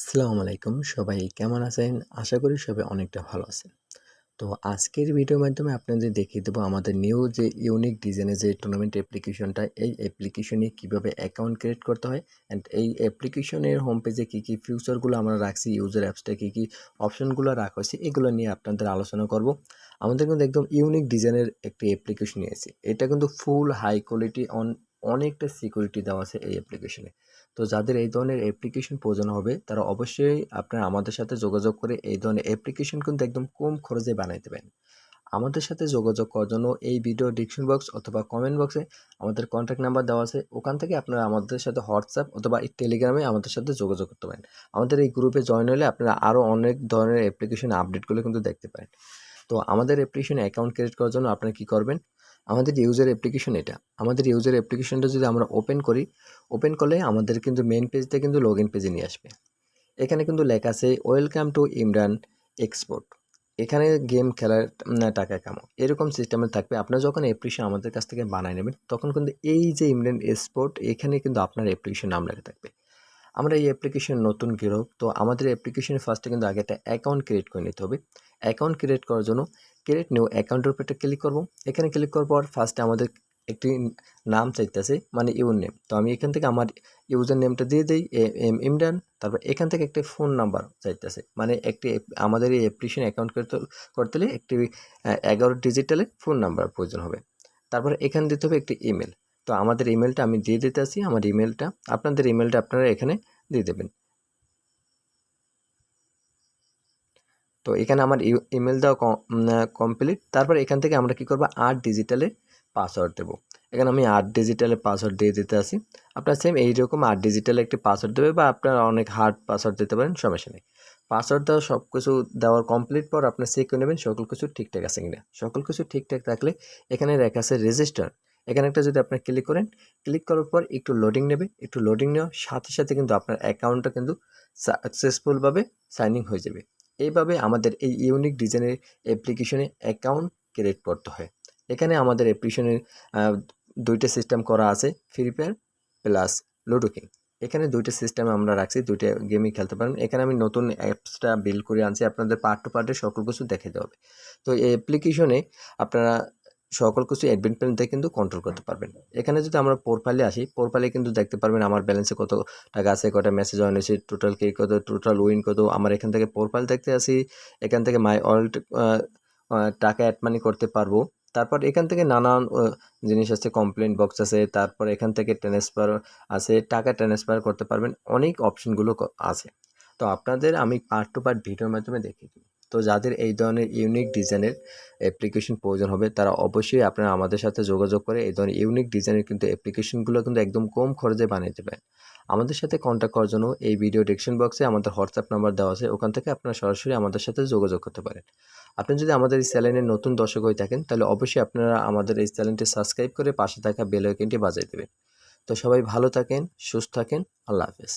আসসালামু আলাইকুম। সবাই কেমন আছেন? আশা করি সবাই অনেকটা ভালো আছেন। তো আজকের ভিডিওর মাধ্যমে আপনাদের দেখিয়ে দেবো আমাদের নিউ যে ইউনিক ডিজাইনের যে টুর্নামেন্ট অ্যাপ্লিকেশনটা এই অ্যাপ্লিকেশনে কীভাবে অ্যাকাউন্ট ক্রিয়েট করতে হয় অ্যান্ড এই অ্যাপ্লিকেশনের হোম পেজে কী কী ফিউচারগুলো আমরা রাখছি ইউজার অ্যাপসটা কী কী অপশনগুলো রাখা হয়েছে, এগুলো নিয়ে আপনাদের আলোচনা করব। আমাদের কিন্তু একদম ইউনিক ডিজাইনের একটি অ্যাপ্লিকেশন নিয়েছি এটা কিন্তু ফুল হাই কোয়ালিটি অন অনেকটা সিকিউরিটি দেওয়া আছে এই অ্যাপ্লিকেশনে তো যাদের এই ধরনের অ্যাপ্লিকেশন প্রয়োজন হবে, তারা অবশ্যই আপনারা আমাদের সাথে যোগাযোগ করে এই ধরনের অ্যাপ্লিকেশন কিন্তু একদম কম খরচে বানাইতে পারেন। আমাদের সাথে যোগাযোগ করার জন্য এই ভিডিও ডিসক্রিপশন বক্স অথবা কমেন্ট বক্সে আমাদের কন্ট্যাক্ট নাম্বার দেওয়া আছে। ওখান থেকে আপনারা আমাদের সাথে হোয়াটসঅ্যাপ অথবা টেলিগ্রামে আমাদের সাথে যোগাযোগ করতে পারেন। আমাদের এই গ্রুপে জয়েন হলে আপনারা আরও অনেক ধরনের অ্যাপ্লিকেশন আপডেটগুলো কিন্তু দেখতে পারেন। তো আমাদের অ্যাপ্লিকেশনে অ্যাকাউন্ট ক্রিয়েট করার জন্য আপনারা কী করবেন? আমাদের ইউজার অ্যাপ্লিকেশন এটা, আমাদের ইউজার অ্যাপ্লিকেশনটা যদি আমরা ওপেন করি ওপেন করলে আমাদের কিন্তু মেন পেজতে কিন্তু লগ ইন পেজে নিয়ে আসবে। এখানে কিন্তু লেখা আছে ওয়েলকাম টু ইমরান এক্সপোর্ট এখানে গেম খেলার টাকা কামো এরকম সিস্টেমে থাকবে। আপনারা যখন অ্যাপ্লিকেশন আমাদের কাছ থেকে বানায় নেবেন, তখন কিন্তু এই যে ইমরান এক্সপোর্ট এখানে কিন্তু আপনার অ্যাপ্লিকেশন নাম লেখা থাকবে। আমরা এই অ্যাপ্লিকেশন নতুন গ্রাহক তো আমাদের অ্যাপ্লিকেশনে ফার্স্টে কিন্তু আগে একটা অ্যাকাউন্ট ক্রিয়েট করে নিতে হবে। অ্যাকাউন্ট ক্রিয়েট করার জন্য ক্রিয়েট নিউ অ্যাকাউন্টের উপর একটা ক্লিক করব। এখানে ক্লিক করার পর ফার্স্টে আমাদের একটি নাম চাইতেছে মানে ইউর নেম তো আমি এখান থেকে আমার ইউজার নেমটা দিয়ে দিই এম ইমরান, তারপর এখান থেকে একটি ফোন নাম্বার চাইতেছে। মানে একটি আমাদের এই অ্যাপ্লিকেশন অ্যাকাউন্ট করতে করতে হলে একটি এগারো ডিজিটালে ফোন নাম্বার প্রয়োজন হবে। তারপর এখানে দিতে হবে একটি ইমেল তো আমাদের ইমেলটা আমি দিয়ে দিতে আসি, আমার ইমেলটা আপনাদের ইমেলটা আপনারা এখানে দিয়ে দেবেন। তো এখানে আমার ইমেল দেওয়া কমপ্লিট তারপর এখান থেকে আমরা কি করব? আট ডিজিটালে পাসওয়ার্ড দেবো। এখানে আমি আট ডিজিটালে পাসওয়ার্ড দিয়ে দিতে আসি। আপনার সেম এইরকম আট ডিজিটালে একটি পাসওয়ার্ড দেবে বা আপনার অনেক হার্ড পাসওয়ার্ড দিতে পারেন, সমস্যা নেই। পাসওয়ার্ড দেওয়া সব কিছু দেওয়ার কমপ্লিট পর আপনি চেক করে নেবেন সকল কিছু ঠিকঠাক আছে কিনা। সকল কিছু ঠিকঠাক থাকলে এখানে রেখা আছে রেজিস্টার এখানে একটা যদি আপনি ক্লিক করেন ক্লিক করার পর একটু লোডিং নেবে। একটু লোডিং নেওয়ার সাথে সাথে কিন্তু আপনার অ্যাকাউন্টটা কিন্তু সাকসেসফুলভাবে সাইনিং হয়ে যাবে। এইভাবে আমাদের এই ইউনিক ডিজাইনের অ্যাপ্লিকেশনে অ্যাকাউন্ট ক্রিয়েট করতে হয়। এখানে আমাদের অ্যাপ্লিকেশনের দুইটা সিস্টেম করা আছে Free Fire plus Ludo King এখানে দুইটা সিস্টেম আমরা রাখছি, দুইটা গেমই খেলতে পারেন। এখানে আমি নতুন অ্যাপসটা বিল্ড করে আনছি, আপনাদের পার্ট টু পার্টে সকল কিছু দেখাতে হবে। তো এই অ্যাপ্লিকেশনে আপনারা সকল কিছু অ্যাডমিন প্যানেল থেকে কিন্তু কন্ট্রোল করতে পারবেন। এখানে যদি আমরা প্রোফাইলে আসি প্রোফাইলে কিন্তু দেখতে পারবেন আমার ব্যালেন্সে কত টাকা আছে, কটা মেসেজ অন হয়েছে টোটাল কে কত টোটাল উইন কত। আমার এখান থেকে প্রোফাইল দেখতে আসি, এখান থেকে মাই অল্ট টাকা অ্যাড মানি করতে পারব। তারপর এখান থেকে নানান জিনিস আছে কমপ্লেন বক্স আছে, তারপর এখান থেকে ট্রান্সফার আছে, টাকা ট্রান্সফার করতে পারবেন। অনেক অপশনগুলো আছে। তো আপনাদের আমি পার্ট টু পার্ট ভিডিওর মাধ্যমে দেখিয়ে দিই তো যাদের এই ধরনের ইউনিক ডিজাইনের অ্যাপ্লিকেশন প্রয়োজন হবে, তারা অবশ্যই আপনারা আমাদের সাথে যোগাযোগ করে এই ধরনের ইউনিক ডিজাইনের কিন্তু অ্যাপ্লিকেশনগুলো কিন্তু একদম কম খরচে বানিয়ে পারেন আমাদের সাথে কন্ট্যাক্ট করার জন্য এই ভিডিও ডিসক্রিপশন বক্সে আমাদের হোয়াটসঅ্যাপ নাম্বার দেওয়া আছে, ওখান থেকে আপনারা সরাসরি আমাদের সাথে যোগাযোগ করতে পারেন। আপনি যদি আমাদের এই চ্যানেলের নতুন দর্শক হয়ে থাকেন, তাহলে অবশ্যই আপনারা আমাদের এই চ্যানেলটি সাবস্ক্রাইব করে পাশে থাকা বেল আইকনটি বাজিয়ে দেবেন। তো সবাই ভালো থাকেন, সুস্থ থাকেন, আল্লাহ হাফেজ।